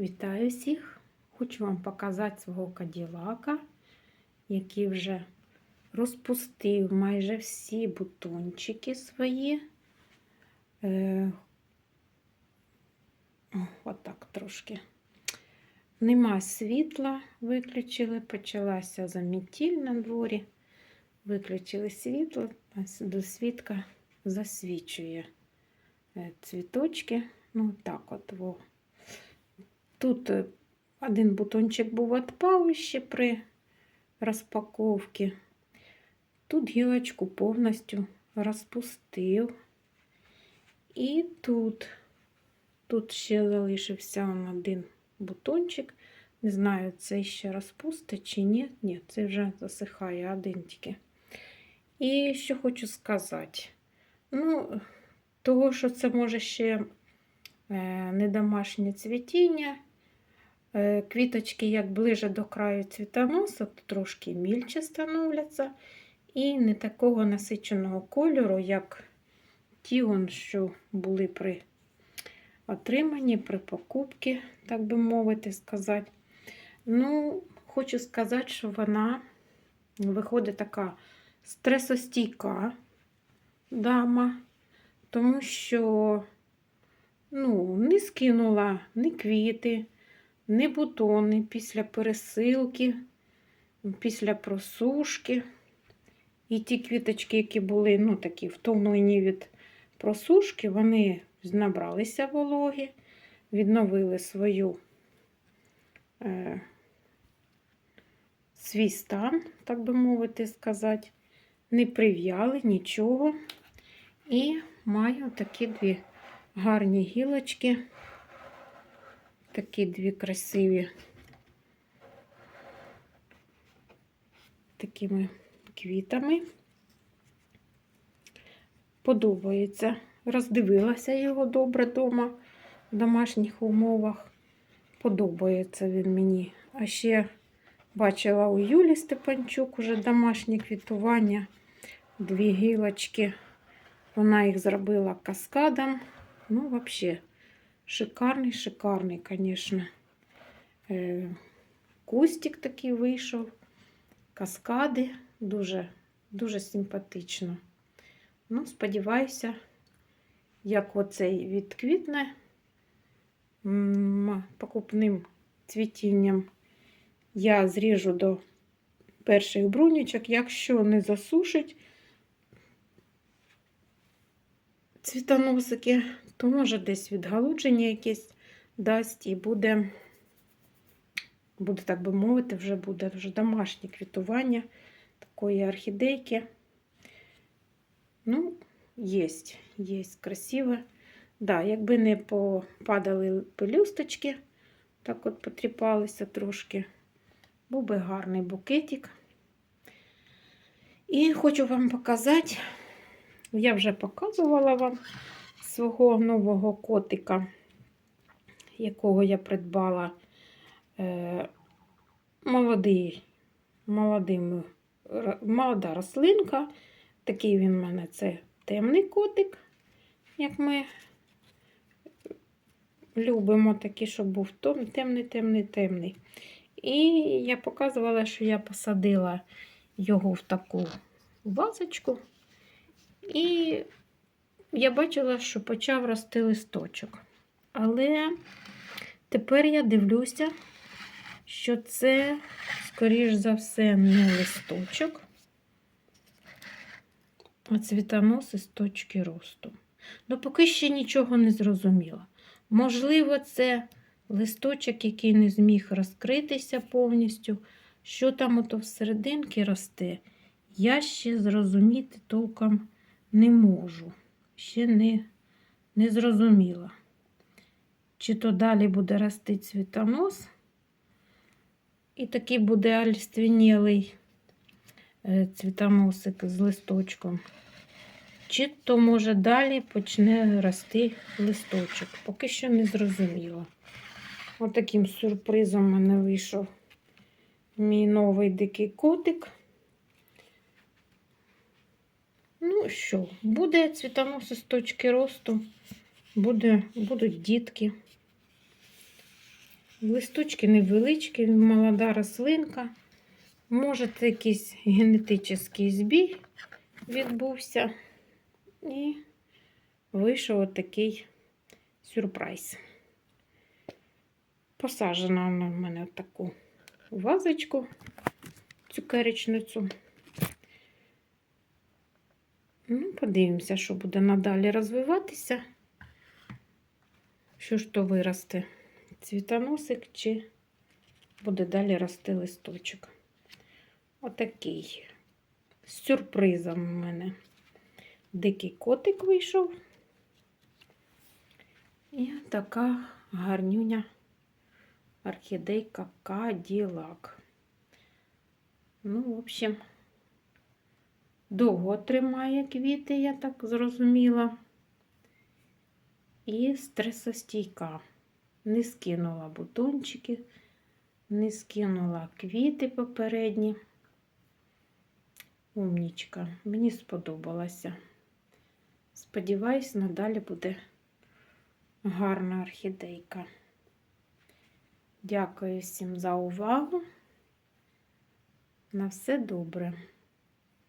Вітаю всіх! Хочу вам показати свого каділака, який вже розпустив майже всі бутончики свої. Е, отак трошки. Нема світла, виключили, почалася замітіль на дворі. Виключили світло, а до світка засвічує е, цвіточки. Ну, так от. Тут е, один бутончик був відпав ще при розпаковці. Тут гілочку повністю розпустив. І тут, тут ще залишився один бутончик. Не знаю, це ще розпустить чи ні. Ні, це вже засихає один тільки. І що хочу сказати. Ну, того, що це може ще е, не домашнє цвітіння. Е, Квіточки, як ближе до краю цвітоноса, то трошки мільче становляться. І не такого насиченого кольору, як ті, що були при отриманні, при покупці, так би мовити, сказати. Ну, хочу сказати, що вона виходить така стресостійка дама, тому що ну, не скинула ні квіти, ні бутони після пересилки, після просушки. І ті квіточки, які були ну, такі втомлені від просушки, вони набралися вологи, відновили свою е, свій стан, так би мовити сказати, не прив'яли нічого. І маю такі дві гарні гілочки, такі дві красиві такими квітами. Подобається. Роздивилася його добре вдома в домашніх умовах. Подобається він мені. А ще бачила у Юлі Степанчук уже домашнє квітування, дві гілочки. Вона їх зробила каскадом. Ну, взагалі, шикарний, шикарний, звісно. Кустик такий вийшов. Каскади. Дуже, дуже симпатично. Ну, сподіваюся, як оцей відквітне покупним цвітінням я зріжу до перших брунічок, якщо не засушить цвітоносики, то може десь відгалудження якесь дасть і буде, буде, так би мовити, вже буде вже домашнє квітування такої орхідейки. Ну, є, є красиве. Да, якби не попадали пелюсточки, так от потріпалися трошки, був би гарний букетик. І хочу вам показати, я вже показувала вам свого нового котика, якого я придбала е, молодий, молодим, молода рослинка. Такий він в мене це темний котик, як ми любимо такий, щоб був темний, темний, темний. І я показувала, що я посадила його в таку вазочку. І я бачила, що почав рости листочок. Але тепер я дивлюся, що це, скоріш за все, не листочок, а цвітоноси з точки росту. Ну, поки ще нічого не зрозуміла. Можливо, це листочок, який не зміг розкритися повністю. Що там ото всерединки росте, я ще зрозуміти толком не можу. Ще не, не зрозуміла. Чи то далі буде рости цвітонос, і такий буде альствінілий цвітоносик з листочком. Чи то, може, далі почне рости листочок. Поки що не зрозуміло. Отаким От сюрпризом в мене вийшов мій новий дикий котик. Ну що, буде цвітоноси з точки росту, буде, будуть дітки. Листочки невеличкі, молода рослинка. Може, це якийсь генетичний збій відбувся. І вийшов отакий сюрприз. Посаджена вона в мене таку вазочку цукеречницю. Ну, подивимося, що буде надалі розвиватися. Що ж то виросте? Цвітоносик чи буде далі рости листочок. Отакий. З сюрпризом у мене дикий котик вийшов. І така гарнюня орхідейка Каділак. Ну, в общем, довго тримає квіти, я так зрозуміла. І стресостійка. Не скинула бутончики, не скинула квіти попередні. Умнічка, мені сподобалася. Сподіваюсь, надалі буде гарна орхідейка. Дякую всім за увагу. На все добре.